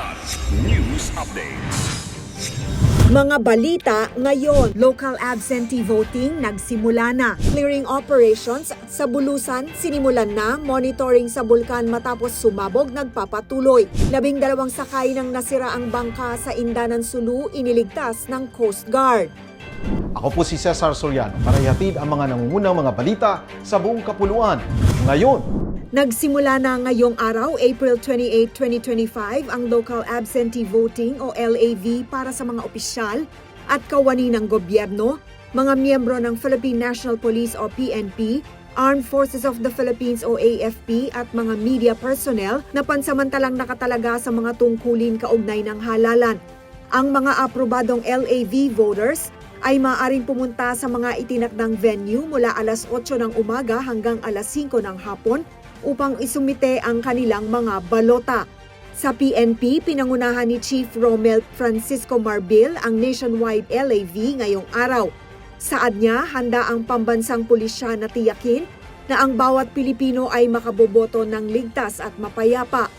Kilat News Updates. Mga balita ngayon, local absentee voting nagsimula na. Clearing operations sa Bulusan sinimulan na, monitoring sa bulkan matapos sumabog nagpapatuloy. Labing dalawang sakay ng nasira ang bangka sa Indanan Sulu iniligtas ng Coast Guard. Ako po si Cesar Soriano para ihatid ang mga nangungunang mga balita sa buong kapuluan. Ngayon, Nagsimula na ngayong araw, April 28, 2025, ang Local Absentee Voting o LAV para sa mga opisyal at kawani ng gobyerno, mga miyembro ng Philippine National Police o PNP, Armed Forces of the Philippines o AFP at mga media personnel na pansamantalang nakatalaga sa mga tungkulin kaugnay ng halalan. Ang mga aprobadong LAV voters ay maaaring pumunta sa mga itinakdang venue mula alas 8 ng umaga hanggang alas 5 ng hapon upang isumite ang kanilang mga balota. Sa PNP, pinangunahan ni Chief Romel Francisco Marbil ang nationwide LAV ngayong araw. Saad niya, handa ang pambansang pulisya na tiyakin na ang bawat Pilipino ay makaboboto ng ligtas at mapayapa.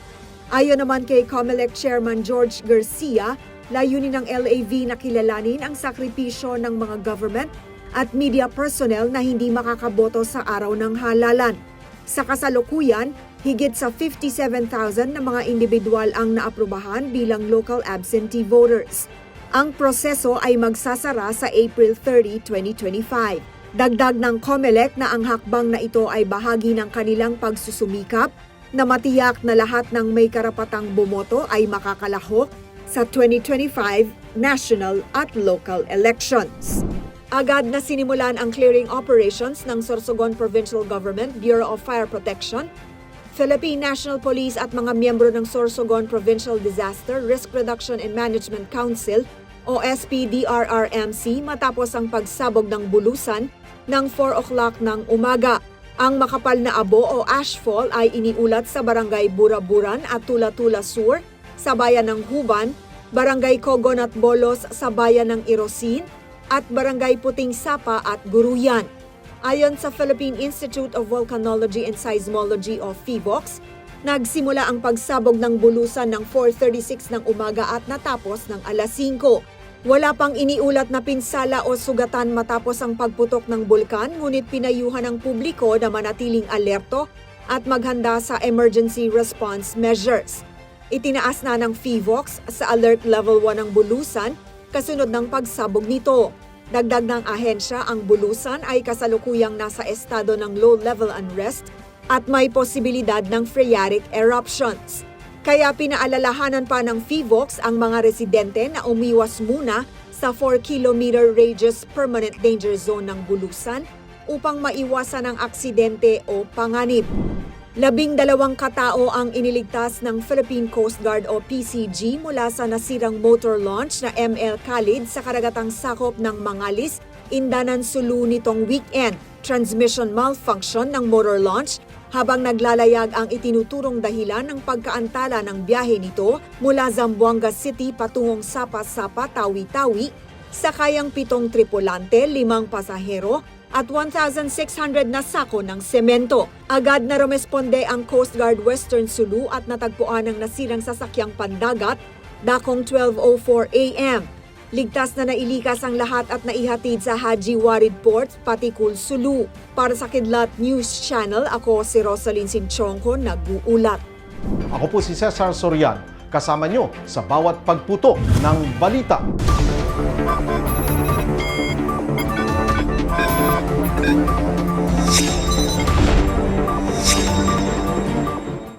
Ayon naman kay COMELEC Chairman George Garcia, layunin ng LAV na kilalanin ang sakripisyo ng mga government at media personnel na hindi makakaboto sa araw ng halalan. Sa kasalukuyan, higit sa 57,000 na mga individual ang naaprubahan bilang local absentee voters. Ang proseso ay magsasara sa April 30, 2025. Dagdag ng COMELEC na ang hakbang na ito ay bahagi ng kanilang pagsusumikap na matiyak na lahat ng may karapatang bumoto ay makakalahok sa 2025 national at local elections. Agad na sinimulan ang clearing operations ng Sorsogon Provincial Government Bureau of Fire Protection, Philippine National Police at mga miyembro ng Sorsogon Provincial Disaster Risk Reduction and Management Council o SPDRRMC matapos ang pagsabog ng bulusan ng 4 o'clock ng umaga. Ang makapal na abo o ashfall ay iniulat sa barangay Buraburan at Tula-Tula Sur sa bayan ng Huban, barangay Cogon at Bolos sa bayan ng Irosin, at Barangay Puting Sapa at Guruyan. Ayon sa Philippine Institute of Volcanology and Seismology o PHIVOX, nagsimula ang pagsabog ng bulusan ng 4.36 ng umaga at natapos ng alas 5. Wala pang iniulat na pinsala o sugatan matapos ang pagputok ng bulkan ngunit pinayuhan ng publiko na manatiling alerto at maghanda sa emergency response measures. Itinaas na ng PHIVOX sa alert level 1 ang bulusan kasunod ng pagsabog nito. Dagdag ng ahensya, ang bulusan ay kasalukuyang nasa estado ng low-level unrest at may posibilidad ng phreatic eruptions. Kaya pinaalalahanan pa ng PHIVOX ang mga residente na umiwas muna sa 4-kilometer radius permanent danger zone ng bulusan upang maiwasan ang aksidente o panganib. Labing dalawang katao ang iniligtas ng Philippine Coast Guard o PCG mula sa nasirang motor launch na ML Khalid sa karagatang sakop ng Mangalis, Indanan Sulu nitong weekend. Transmission malfunction ng motor launch habang naglalayag ang itinuturong dahilan ng pagkaantala ng biyahe nito mula Zamboanga City patungong Sapa-Sapa, Tawi-Tawi, sakayang pitong tripulante, limang pasahero at 1,600 na sako ng semento. Agad na rumesponde ang Coast Guard Western Sulu at natagpuan ang nasirang sasakyang pandagat dakong 12.04 a.m. Ligtas na nailikas ang lahat at naihatid sa Haji Warid Port, Patikul, Sulu. Para sa Kidlat News Channel, ako si Rosalyn Sinchonko, nag-uulat. ako po si Cesar Soriano kasama nyo sa bawat pagputo ng balita.